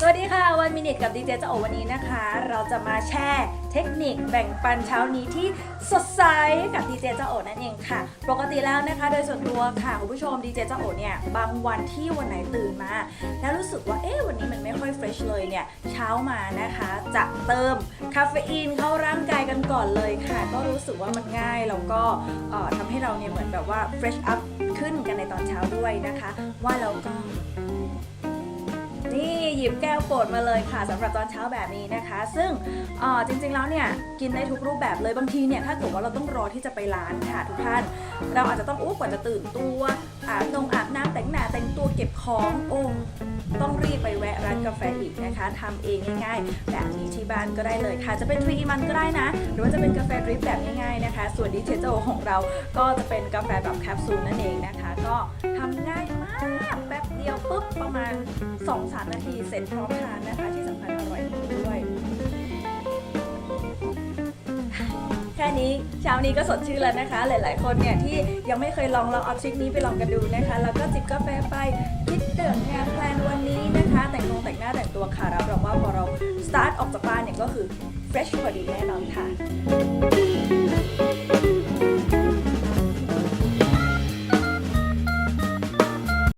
สวัสดีค่ะวันมินิทกับดีเจเจ้าโอวันนี้นะคะ เราจะมาแชร์เทคนิคแบ่งปันเช้านี้ที่สดใสกับดีเจเจ้าโอนั่นเองค่ะ ปกติแล้วนะคะ โดยส่วนตัวค่ะคุณผู้ชมดีเจเจ้าโอเนี่ยบางวันที่วันไหนตื่นมา แล้วรู้สึกว่าเอ๊ะวันนี้มันไม่ค่อยเฟรชเลยเนี่ยเช้ามานะคะ จะเติมคาเฟอีนเข้าร่างกายกันก่อนเลยค่ะ ก็รู้สึกว่ามันง่ายแล้วก็เอ่อทำให้เราเนี่ยเหมือนแบบว่าเฟรชอัพขึ้นกันในตอนเช้าด้วยนะคะ ว่าเราก็ ยิบแก้วโปรดมาเลยค่ะสำหรับตอนเช้าแบบนี้นะคะ ซึ่งออจริงๆแล้วเนี่ยกินได้ทุกรูปแบบเลยบางทีเนี่ยถ้าเกิดว่าเราต้องรอที่จะไปร้านค่ะ ทุกท่าน เราอาจจะต้องอู้กว่าจะตื่นตัวอาบนงอาบน้ำแต่งหน้าแต่งตัวเก็บของโอ้ต้องรีบไปแวะร้านกาแฟอีกนะคะทำเองง่ายๆแบบนี้ที่บ้านก็ได้เลยค่ะ จะเป็นทรีมันก็ได้นะ หรือว่าจะเป็นกาแฟดริปแบบง่ายๆนะคะ ส่วนดิเทโจของเราก็จะเป็นกาแฟแบบแคปซูลนั่นเองนะคะ ก็ทำง่ายมาก ประมาณ 2-3 นาทีเสร็จพร้อมทานนะคะ ที่สำคัญอร่อยด้วย แค่นี้เช้านี้ก็สดชื่นแล้วนะคะ หลายๆ คนเนี่ยที่ยังไม่เคยลองลองเอาทริคนี้ไปลองกันดูนะคะ แล้วก็จิบกาแฟไปคิดเดินงานแพลนวันนี้นะคะ แต่งตัวแต่งหน้าแต่งตัวค่ะรับรองว่าพอเราสตาร์ทออกจากบ้านเนี่ยก็คือ fresh พอดีแน่นอนค่ะ